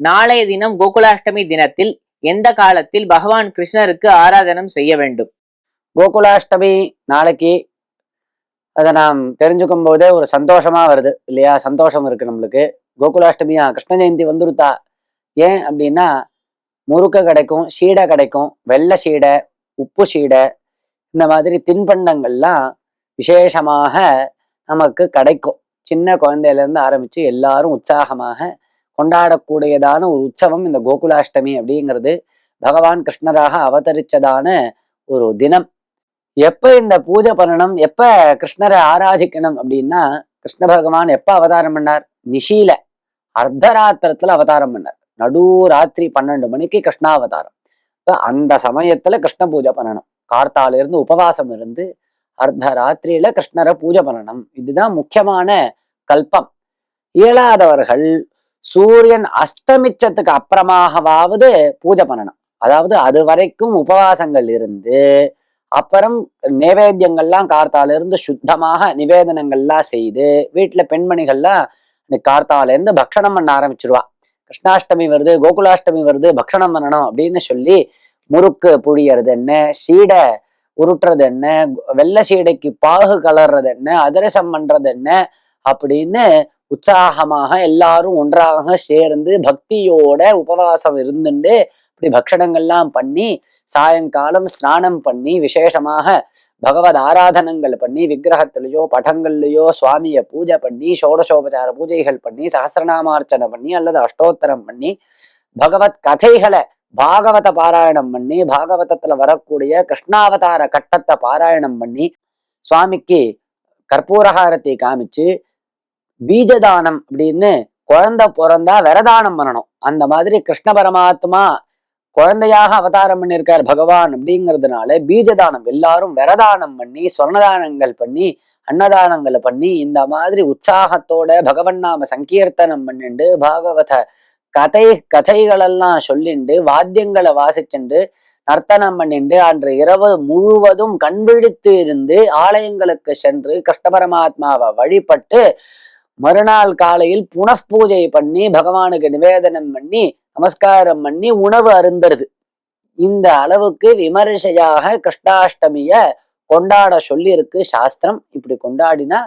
நாளைய தினம் கோகுலாஷ்டமி தினத்தில் எந்த காலத்தில் பகவான் கிருஷ்ணருக்கு ஆராதனம் செய்ய வேண்டும்? கோகுலாஷ்டமி நாளைக்கு அதை நாம் தெரிஞ்சுக்கும் போதே ஒரு சந்தோஷமா வருது இல்லையா? சந்தோஷம் இருக்கு நம்மளுக்கு. கோகுலாஷ்டமியா கிருஷ்ண ஜெயந்தி வந்துருத்தா? ஏன் அப்படின்னா முறுக்க கிடைக்கும் சீடை கிடைக்கும் வெள்ளை சீடை உப்பு சீடை இந்த மாதிரி தின்பண்டங்கள்லாம் விசேஷமாக நமக்கு கிடைக்கும். சின்ன குழந்தையிலேருந்து ஆரம்பித்து ஆரம்பிச்சு எல்லாரும் உற்சாகமாக கொண்டாடக்கூடியதான ஒரு உற்சவம் இந்த கோகுலாஷ்டமி அப்படிங்கிறது. பகவான் கிருஷ்ணராக அவதரிச்சதான ஒரு தினம். எப்ப இந்த பூஜை பண்ணணும்? எப்ப கிருஷ்ணரை ஆராதிக்கணும் அப்படின்னா கிருஷ்ண பகவான் எப்ப அவதாரம் பண்ணார்? நிஷீல அர்த்தராத்திரத்துல அவதாரம் பண்ணார். நடு ராத்திரி பன்னெண்டு மணிக்கு கிருஷ்ணாவதாரம். இப்ப அந்த சமயத்துல கிருஷ்ண பூஜை பண்ணணும். கார்த்தால இருந்து உபவாசம் இருந்து அர்த்த ராத்திரியில கிருஷ்ணரை பூஜை பண்ணணும். இதுதான் முக்கியமான கல்பம். இயலாதவர்கள் சூரியன் அஸ்தமிச்சதுக்கு அப்புறமாகவாவது பூஜை பண்ணணும். அதாவது அது வரைக்கும் உபவாசங்கள் இருந்து அப்புறம் நைவேத்தியங்கள்லாம் கார்த்தால இருந்து சுத்தமாக நிவேதனங்கள்லாம் செய்து வீட்டுல பெண்மணிகள்லாம் இந்த கார்த்தால இருந்து பக்ஷணம் பண்ண ஆரம்பிச்சிருவா. கிருஷ்ணாஷ்டமி வருது கோகுலாஷ்டமி வருது பக்ஷணம் பண்ணணும் அப்படின்னு சொல்லி முறுக்கு புழியறது என்ன சீடை உருட்டுறது என்ன வெள்ளை சீடைக்கு பாகு கலர்றது என்ன அதிரசம் பண்றது என்ன அப்படின்னு உற்சாகமாக எல்லாரும் ஒன்றாக சேர்ந்து பக்தியோட உபவாசம் இருந்துட்டு இப்படி பக்ஷணங்கள்லாம் பண்ணி சாயங்காலம் ஸ்நானம் பண்ணி விசேஷமாக பகவத் ஆராதனங்கள் பண்ணி விக்கிரகத்திலேயோ படங்கள்லையோ சுவாமியை பூஜை பண்ணி சோடசோபச்சார பூஜைகள் பண்ணி சஹசிரநாமார்ச்சனை பண்ணி அல்லது அஷ்டோத்தரம் பண்ணி பகவத் கதைகளை பாகவத பாராயணம் பண்ணி பாகவதத்துல வரக்கூடிய கிருஷ்ணாவதார கட்டத்தை பாராயணம் பண்ணி சுவாமிக்கு கற்பூரகாரத்தை காமிச்சு பீஜதானம் அப்படின்னு குழந்தை பிறந்தா விரதானம் பண்ணணும். அந்த மாதிரி கிருஷ்ண பரமாத்மா குழந்தையாக அவதாரம் பண்ணியிருக்கார் பகவான் அப்படிங்கிறதுனால பீஜதானம் எல்லாரும் விரதானம் பண்ணி சொர்ணதானங்கள் பண்ணி அன்னதானங்களை பண்ணி இந்த மாதிரி உற்சாகத்தோட பகவன் நாம சங்கீர்த்தனம் பண்ணிண்டு பாகவத கதை கதைகளெல்லாம் சொல்லிண்டு வாத்தியங்களை வாசிச்சுண்டு நர்த்தனம் பண்ணிண்டு அன்று இரவு முழுவதும் கண்விழித்து இருந்து ஆலயங்களுக்கு சென்று கிருஷ்ண பரமாத்மாவை வழிபட்டு மறுநாள் காலையில் புனఃபூஜை பண்ணி பகவானுக்கு நிவேதனம் பண்ணி நமஸ்காரம் பண்ணி உணவு அருந்தருது. இந்த அளவுக்கு விமரிசையாக கிருஷ்ணாஷ்டமிய கொண்டாட சொல்லியிருக்கு சாஸ்திரம். இப்படி கொண்டாடினா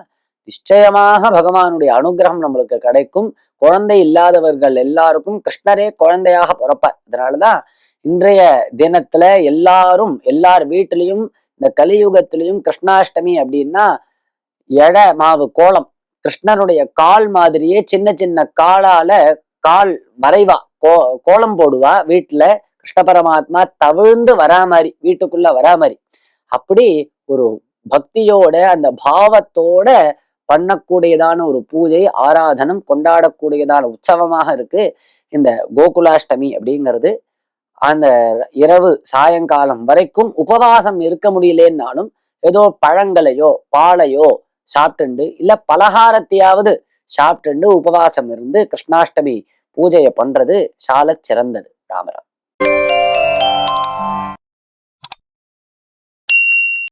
நிச்சயமாக பகவானுடைய அனுகிரகம் நம்மளுக்கு கிடைக்கும். குழந்தை இல்லாதவர்கள் எல்லாருக்கும் கிருஷ்ணரே குழந்தையாக பிறப்பார். அதனாலதான் இன்றைய தினத்துல எல்லாரும் எல்லார் வீட்டிலையும் இந்த கலியுகத்திலையும் கிருஷ்ணாஷ்டமி அப்படின்னா எட மாவு கோலம் கிருஷ்ணனுடைய கால் மாதிரியே சின்ன சின்ன காலால கால் வரைவா. கோ கோலம் போடுவா வீட்டுல கிருஷ்ண பரமாத்மா தவிழ்ந்து வரா மாதிரி வீட்டுக்குள்ள வரா மாதிரி அப்படி ஒரு பக்தியோட அந்த பாவத்தோட பண்ணக்கூடியதான ஒரு பூஜை ஆராதனம் கொண்டாடக்கூடியதான உற்சவமாக இருக்கு இந்த கோகுலாஷ்டமி அப்படிங்கிறது. அந்த இரவு சாயங்காலம் வரைக்கும் உபவாசம் இருக்க முடியலேன்னாலும் ஏதோ பழங்களையோ பாலையோ சாப்பிட்டுண்டு இல்ல பலகாரத்தையாவது சாப்பிட்டுண்டு உபவாசம் இருந்து கிருஷ்ணாஷ்டமி பூஜையை பண்றது சால சிறந்தது ராமராம்.